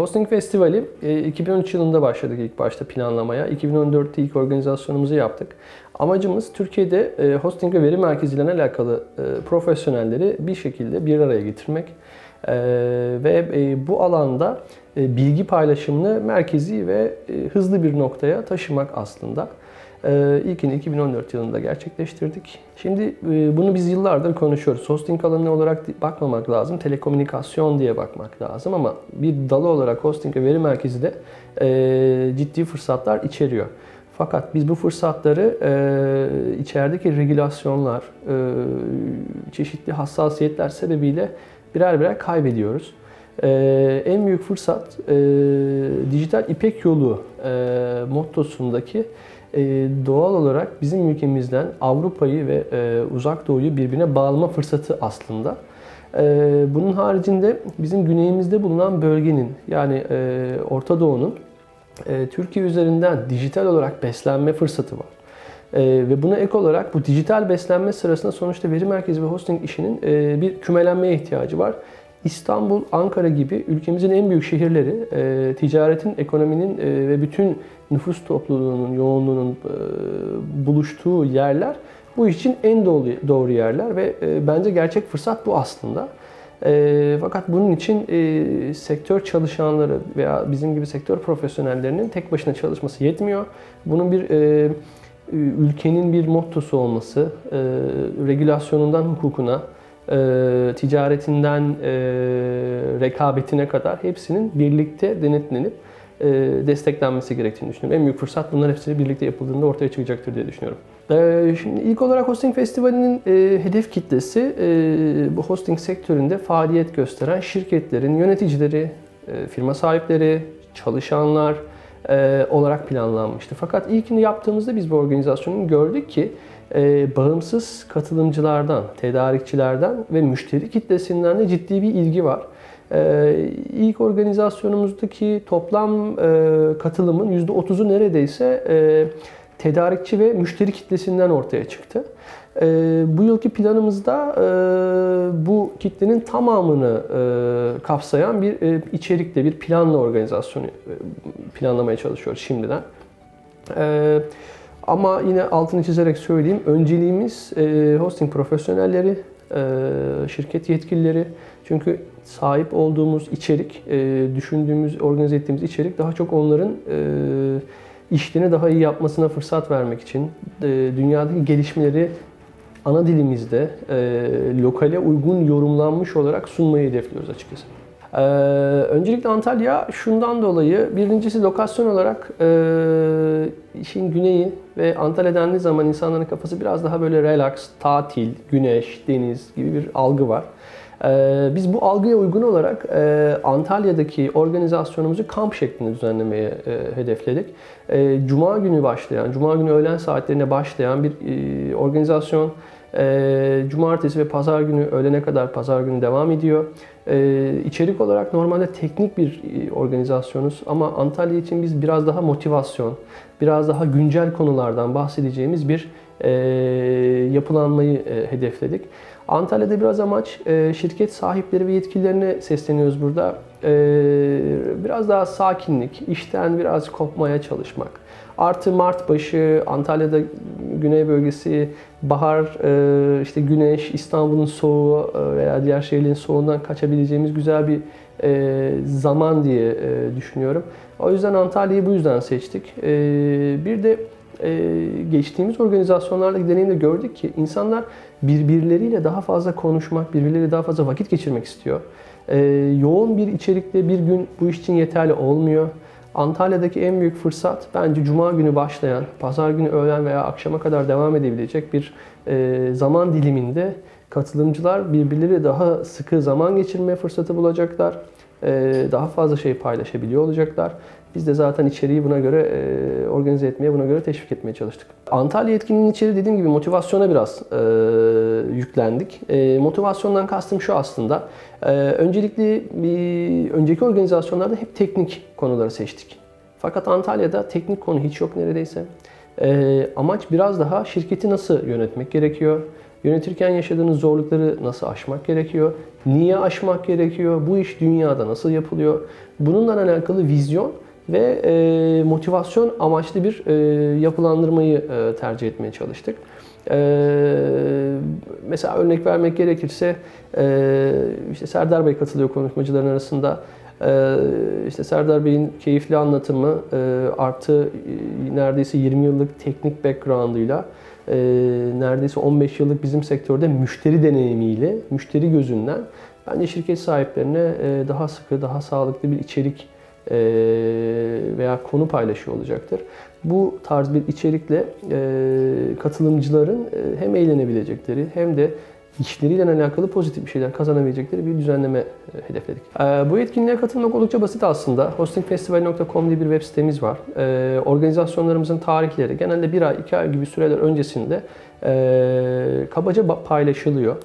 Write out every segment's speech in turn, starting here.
Hosting Festivali e, 2013 yılında başladık ilk başta planlamaya. 2014'te ilk organizasyonumuzu yaptık. Amacımız Türkiye'de e, hosting ve veri merkeziyle alakalı e, profesyonelleri bir şekilde bir araya getirmek. E, ve e, bu alanda e, bilgi paylaşımını merkezi ve e, hızlı bir noktaya taşımak aslında. Ee, İlkini 2014 yılında gerçekleştirdik. Şimdi e, bunu biz yıllardır konuşuyoruz. Hosting alanı olarak bakmamak lazım, telekomünikasyon diye bakmak lazım ama bir dalı olarak hosting ve veri merkezi de e, ciddi fırsatlar içeriyor. Fakat biz bu fırsatları e, içerideki regülasyonlar, e, çeşitli hassasiyetler sebebiyle birer birer kaybediyoruz. E, en büyük fırsat e, dijital ipek yolu e, mottosundaki e, doğal olarak bizim ülkemizden Avrupa'yı ve e, Uzak Doğu'yu birbirine bağlama fırsatı aslında. E, bunun haricinde bizim güneyimizde bulunan bölgenin yani e, Orta Doğu'nun e, Türkiye üzerinden dijital olarak beslenme fırsatı var. E, ve buna ek olarak bu dijital beslenme sırasında sonuçta veri merkezi ve hosting işinin e, bir kümelenmeye ihtiyacı var. İstanbul, Ankara gibi ülkemizin en büyük şehirleri e, ticaretin, ekonominin e, ve bütün nüfus topluluğunun, yoğunluğunun e, buluştuğu yerler bu için en doğru, doğru yerler ve e, bence gerçek fırsat bu aslında. E, fakat bunun için e, sektör çalışanları veya bizim gibi sektör profesyonellerinin tek başına çalışması yetmiyor. Bunun bir e, ülkenin bir mottosu olması, e, regülasyonundan hukukuna, e, ticaretinden e, rekabetine kadar hepsinin birlikte denetlenip e, desteklenmesi gerektiğini düşünüyorum. En büyük fırsat bunlar hepsi birlikte yapıldığında ortaya çıkacaktır diye düşünüyorum. E, şimdi ilk olarak Hosting Festivali'nin e, hedef kitlesi e, bu hosting sektöründe faaliyet gösteren şirketlerin yöneticileri, e, firma sahipleri, çalışanlar e, olarak planlanmıştı. Fakat ilkini yaptığımızda biz bu organizasyonu gördük ki e, bağımsız katılımcılardan, tedarikçilerden ve müşteri kitlesinden de ciddi bir ilgi var. E, ilk organizasyonumuzdaki toplam e, katılımın %30'u neredeyse e, tedarikçi ve müşteri kitlesinden ortaya çıktı. E, bu yılki planımızda e, bu kitlenin tamamını e, kapsayan bir e, içerikle, bir planla organizasyonu e, planlamaya çalışıyoruz şimdiden. E, ama yine altını çizerek söyleyeyim, önceliğimiz e, hosting profesyonelleri, e, şirket yetkilileri. Çünkü sahip olduğumuz içerik, e, düşündüğümüz, organize ettiğimiz içerik daha çok onların e, işlerini daha iyi yapmasına fırsat vermek için e, dünyadaki gelişmeleri ana dilimizde e, lokale uygun yorumlanmış olarak sunmayı hedefliyoruz açıkçası. Ee, öncelikle Antalya şundan dolayı birincisi lokasyon olarak e, işin güneyi ve Antalya dendiği zaman insanların kafası biraz daha böyle relax, tatil, güneş, deniz gibi bir algı var. Ee, biz bu algıya uygun olarak e, Antalya'daki organizasyonumuzu kamp şeklinde düzenlemeye hedefledik. E, Cuma günü başlayan, Cuma günü öğlen saatlerine başlayan bir e, organizasyon. E, Cumartesi ve Pazar günü öğlene kadar Pazar günü devam ediyor. E, içerik olarak normalde teknik bir e, organizasyonuz ama Antalya için biz biraz daha motivasyon, biraz daha güncel konulardan bahsedeceğimiz bir e, yapılanmayı e, hedefledik. Antalya'da biraz amaç e, şirket sahipleri ve yetkililerine sesleniyoruz burada. E, biraz daha sakinlik, işten biraz kopmaya çalışmak. Artı Mart başı Antalya'da güney bölgesi bahar, e, işte güneş, İstanbul'un soğuğu e, veya diğer şehirlerin soğuğundan kaçabileceğimiz güzel bir e, zaman diye düşünüyorum. O yüzden Antalya'yı bu yüzden seçtik. Bir de geçtiğimiz organizasyonlardaki deneyimde gördük ki insanlar birbirleriyle daha fazla konuşmak, birbirleriyle daha fazla vakit geçirmek istiyor. Yoğun bir içerikte bir gün bu iş için yeterli olmuyor. Antalya'daki en büyük fırsat bence Cuma günü başlayan, Pazar günü öğlen veya akşama kadar devam edebilecek bir e, zaman diliminde katılımcılar birbirleri daha sıkı zaman geçirme fırsatı bulacaklar. E, daha fazla şey paylaşabiliyor olacaklar. Biz de zaten içeriği buna göre e, organize etmeye, buna göre teşvik etmeye çalıştık. Antalya etkinliğinin içeriği dediğim gibi motivasyona biraz e, yüklendik. E, motivasyondan kastım şu aslında. E, öncelikli bir önceki organizasyonlarda hep teknik konuları seçtik. Fakat Antalya'da teknik konu hiç yok neredeyse. E, amaç biraz daha şirketi nasıl yönetmek gerekiyor, Yönetirken yaşadığınız zorlukları nasıl aşmak gerekiyor? Niye aşmak gerekiyor? Bu iş dünyada nasıl yapılıyor? Bununla alakalı vizyon ve e, motivasyon amaçlı bir e, yapılandırmayı e, tercih etmeye çalıştık. E, mesela örnek vermek gerekirse e, işte Serdar Bey katılıyor konuşmacıların arasında. E, işte Serdar Bey'in keyifli anlatımı e, artı e, neredeyse 20 yıllık teknik background'ıyla e, neredeyse 15 yıllık bizim sektörde müşteri deneyimiyle, müşteri gözünden bence şirket sahiplerine daha sıkı, daha sağlıklı bir içerik veya konu paylaşıyor olacaktır. Bu tarz bir içerikle katılımcıların hem eğlenebilecekleri hem de işleriyle alakalı pozitif bir şeyler kazanabilecekleri bir düzenleme e, hedefledik. E, Bu etkinliğe katılmak oldukça basit aslında. hostingfestival.com diye bir web sitemiz var. E, Organizasyonlarımızın tarihleri genelde bir ay, iki ay gibi süreler öncesinde kabaca ba- paylaşılıyor.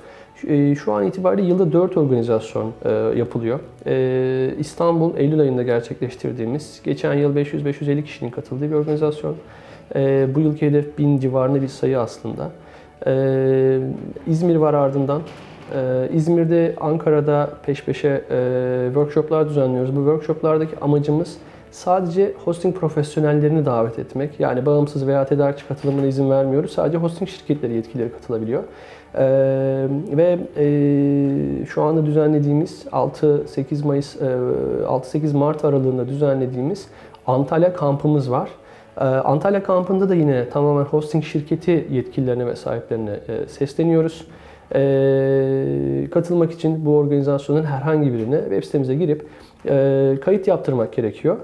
Şu- an itibariyle yılda 4 organizasyon yapılıyor. İstanbul Eylül ayında gerçekleştirdiğimiz, geçen yıl 500-550 kişinin katıldığı bir organizasyon. Bu yılki hedef 1000 civarında bir sayı aslında. Ee, İzmir var ardından. Ee, İzmir'de, Ankara'da peş peşe e, workshoplar düzenliyoruz. Bu workshoplardaki amacımız sadece hosting profesyonellerini davet etmek. Yani bağımsız veya tedarikçi katılımına izin vermiyoruz. Sadece hosting şirketleri yetkilileri katılabiliyor. Ee, ve e, şu anda düzenlediğimiz 6-8 Mayıs, e, 6-8 Mart aralığında düzenlediğimiz Antalya kampımız var. Ee, Antalya kampında da yine tamamen hosting şirketi yetkililerine ve sahiplerine e, sesleniyoruz. Ee, Katılmak için bu organizasyonun herhangi birine web sitemize girip e, kayıt yaptırmak gerekiyor.